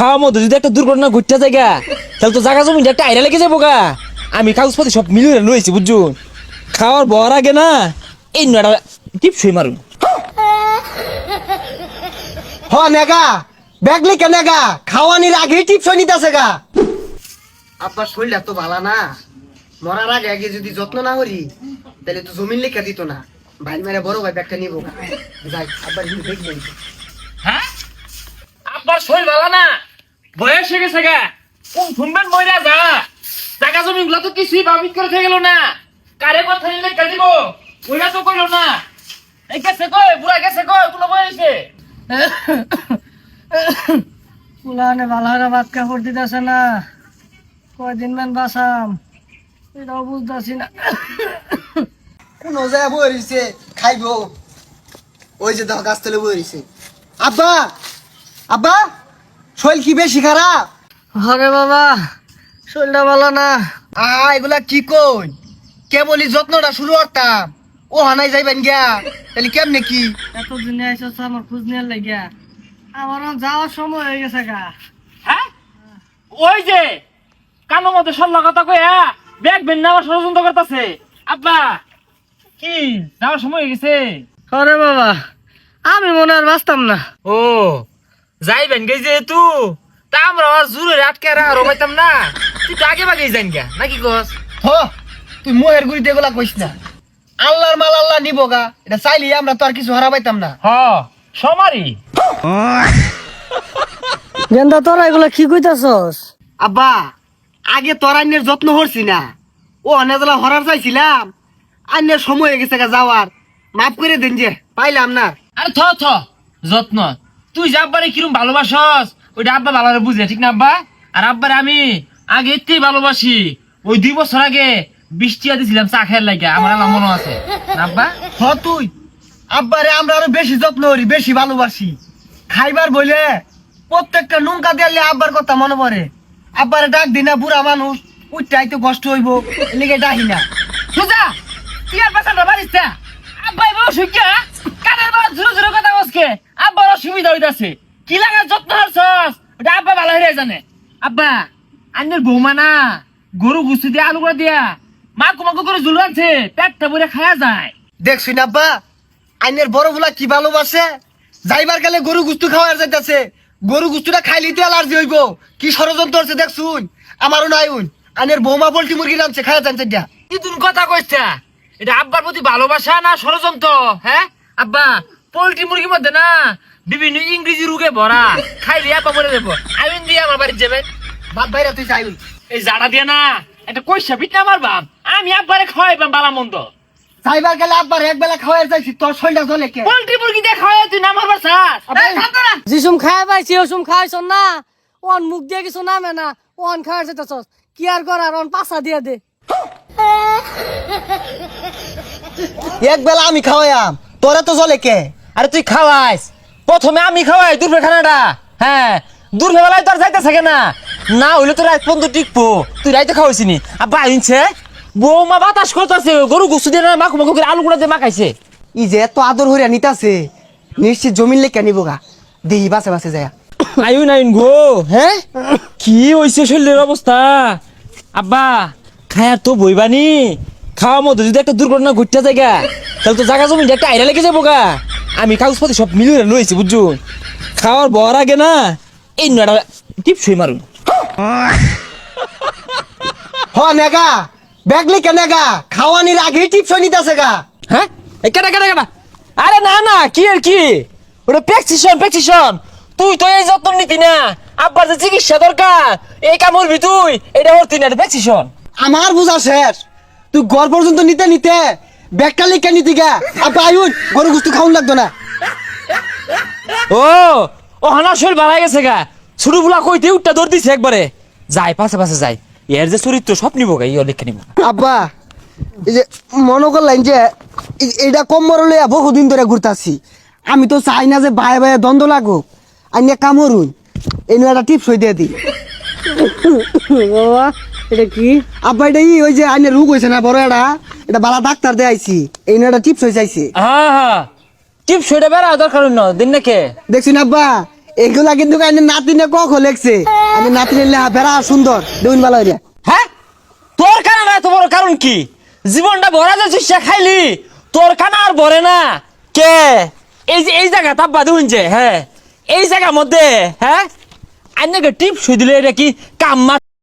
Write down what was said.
খাওয়ার মধ্যে যদি একটা দুর্ঘটনা ঘটতে যায় গা, তাহলে তো জায়গা জমি একটা আইরা লেগে যাব গা। আমি কাগজপাতি সব মিলিয়ে লইছি বুঝছ? খাওয়ার বর আগে না এই নয়টা টিপ শুই মারুন। হ নেগা ব্যাগলি কে নেগা খাওয়ানির আগে টিপস নিতেছে গা। আব্বার শরীরটা তো ভালো না। মরার আগে আগে যদি যত্ন না করি তাহলে তো জমিন লেখা দিত না। ভাই মেরে বড় ভাই ব্যাগটা নিবো গা। যাই আব্বার দেখবেন। হ্যাঁ? আব্বার শরীর ভালো না? বয়স হয়ে গেছে গা। কোন শুনবেন ময়রা যা। জায়গা জমি গুলো তো কিছুই বাবিত করে থেকে গেল না। কারে কথা নিলে কে দিব? ওইটা তো কইলো না। এই গেছে কই বুড়া গেছে কই কোনো বয়সে পুলানে ভালো করে ভাত কাপড় দিতেছে না। কয়দিন মান বাসাম এটাও বুঝতেছি না। কোন যায় বইছে খাইবো। ওই যে দেখো গাছ তলে বইছে আব্বা! আব্বা! শরীর কি বেশি খারাপ? হরে বাবা শরীরটা ভালো না। আহা এগুলা কি কই? কেবলই যত্নটা শুরু করতাম। ও হানাই যাইবেন গিয়া। তাহলে কেমনে কি? এত দিনে আইসো আমার খোঁজ নিয়ে লাগিয়া। আমার যাওয়ার সময় হয়ে গেছে গা। হ্যাঁ? ওই যে কানো মধ্যে সল্লা কথা কইয়া ব্যাগ বেন নেওয়ার ষড়যন্ত্র করতেছে। আব্বা কি যাওয়ার সময় হয়ে গেছে? হরে বাবা আমি মনে আর বাঁচতাম না। ও যাইবেন গে যেহেতু। তা আমরা আর জুরে আটকে আর পাইতাম না। তুই তো আগে বাগে যাইন গা নাকি কস? হ তুই মোহের গুড়িতে এগুলা কইস না। আল্লাহর মাল আল্লাহ নিব গা এটা চাইলে আমরা তো আর কিছু হারা পাইতাম না। হ সমারি। গেন্দা তোরা এগুলা কি কইতাছস? আব্বা আগে তোর আইনের যত্ন করছি না। ও অনেকগুলা হরার চাইছিলাম। আইনের সময় হয়ে গেছে গা যাওয়ার। মাফ করে দেন যে পাইলাম না। আরে থ থ যত্ন। তুই যে আব্বারে কিরম ভালোবাসস ওইটা আব্বা ভালো বুঝে ঠিক না আব্বা? আর আব্বারে আমি আগে এতেই ভালোবাসি ওই দুই বছর আগে বৃষ্টি দিছিলাম চা খেয়ার লাগে আমার আমার মনে আছে। আব্বা? হ তুই। আব্বারে আমরা আরও বেশি যত্ন করি বেশি ভালোবাসি। খাইবার বলে প্রত্যেকটা নুনকা দিয়ালে আব্বার কথা মনে পড়ে। আব্বারে ডাক দি না বুড়া মানুষ উঠতে তো কষ্ট হইব লিগে ডাকি না। সুজা তুই আর বাসাটা না। আব্বাই বউ সুজ্ঞা কানের বাবা ঝুরো ঝুরো কথা বসকে আব্বার অসুবিধা হইতাছে। কি লাগা যত্ন হরছস ওটা আব্বা ভালো হয়ে জানে। আব্বা আন্নের বৌমা না গরু গুস্তি দিয়ে আলু করে দিয়া মা কুমাকু করে ঝুলো আছে পেটটা ভরে খায়া যায়। দেখছি না আব্বা আইনের বড় ফুলা কি ভালোবাসে? যাইবার গেলে গরু গুস্তু খাওয়ার যাইতাছে। গরু গুস্তুটা খাইলি তো অ্যালার্জি হইব। কি ষড়যন্ত্র হচ্ছে দেখছুন আমারও নাই উন। আইনের বৌমা পোল্ট্রি মুরগি নামছে খাওয়া জানছে দিয়া কি তুমি কথা কইছা এটা আব্বার প্রতি ভালোবাসা না ষড়যন্ত্র হ্যাঁ? আব্বা পোল্ট্রি মুরগির মধ্যে না বিভিন্ন ইংরেজি রোগে ভরা। খাইলে আব্বা মরে দেবো আইন দিয়ে আমার বাড়ি যাবেন বাদ ভাইরা তুই চাইবি এই জাড়া দিয়ে না একটা কইসা পিঠা মারবাম আমি আব্বারে খাওয়াইবাম বালা মন্দ। যাইবার গেলে আব্বার এক বেলা খাওয়ার যাইছি তোর শরীরটা চলে কে? পোল্ট্রি মুরগি দিয়ে খাওয়াই তুই না মারবার চাস না। যিসুম খাই পাইছি ওসুম খাইছ না। ওন মুখ দিয়ে কিছু নামে না ওন খাওয়ার যেতেছস। কি আর করার ওন পাশা দিয়ে দে। এক বেলা আমি খাওয়াইয়াম তোরে তো চলে কে? আরে তুই খাওয়াইস। প্রথমে আমি খাওয়াই দূরবে খানাটা হ্যাঁ দূরবে বেলায় তোর যাইতে থাকে না। না হইলে তোর রাত পর্যন্ত টিকবো। তুই রাইতে খাওয়াইছিনি আব্বা আইনছে বৌমা বাতাস করতেছে গরু গুস্তু দিয়ে না মাখু মাখু করে আলু গুঁড়া দিয়ে মাখাইছে। ই যে এত আদর হইয়া নিতাছে নিশ্চিত জমিন লেখা নিব গা। দেহি বাসে বাসে যায়। আইন আইন গো। হ্যাঁ? কি হইছে শরীরের অবস্থা? আব্বা খায়ার তো বইবানি। খাওয়ার মধ্যে যদি একটা দুর্ঘটনা ঘটতে যায় গা, তাহলে তো জায়গা জমি একটা আইরা লেগে যাব গা। আমি কাগজপাতি সব মিলিয়ে লইছি বুঝছ? খাওয়ার বর আগে না এই নয়টা টিপ শুই মারুন। হ নেগা। ব্যাগলি কে নেগা? খাওয়ানির আগে টিপস নিতাছে গা। হ্যাঁ? এই কেটা কেটা কেটা আরে না না কি আর কি? ওটা প্রেসক্রিপশন তুই তো এই যত্ন নিতি না। আব্বার যে চিকিৎসা দরকার এই কাম করবি তুই এটা করতি না প্রেসক্রিপশন। আমার বুঝা শেষ। তুই ঘর পর্যন্ত নিতে নিতে ব্যাগটা লিখে নিতি গা আব্বা আয়ুন গরু গুস্তু খাওয়ান লাগতো না। ও ও হানা শরীর বাড়াই গেছে গা। ছোট বুলা কইতে উঠটা দৌড় দিছে একবারে। যাই পাশে পাশে যাই। এর যে চরিত্র সব নিব গা ইয়ে লিখে নিব। আব্বা এই যে মনে করলেন যে এইটা কম মরলে বহুদিন ধরে ঘুরতাছি। আমি তো চাই না যে ভাই ভাই দ্বন্দ্ব লাগুক। আইনে কামড়ুন এই নিয়ে একটা টিপস হয়ে দিয়ে দিই বাবা এটা কি? আব্বা এটা ই ওই যে আইনে রোগ হয়েছে না বড় এটা এটা বালা ডাক্তার দিয়ে আইছি এই নিয়ে একটা টিপস হয়ে যাইছে হ্যাঁ হ্যাঁ টিপ সইটা বেড়া দরকার ন দিন নাকি? দেখছি না আব্বা এগুলা কিন্তু কাইনে নাতিনে কক লেখছে আমি নাতিনে লেহা বেড়া সুন্দর দেউন ভালো হইয়া। হ্যাঁ? তোর কানা না তোমার কারণ কি? জীবনটা ভরা যাচ্ছিস সে খাইলি। তোর কানা আর ভরে না। কে? এই যে এই জায়গা তাব্বা দেখুন যে হ্যাঁ। এই জায়গার মধ্যে হ্যাঁ? আইনাকে টিপ শুই দিলে এটা কি কাম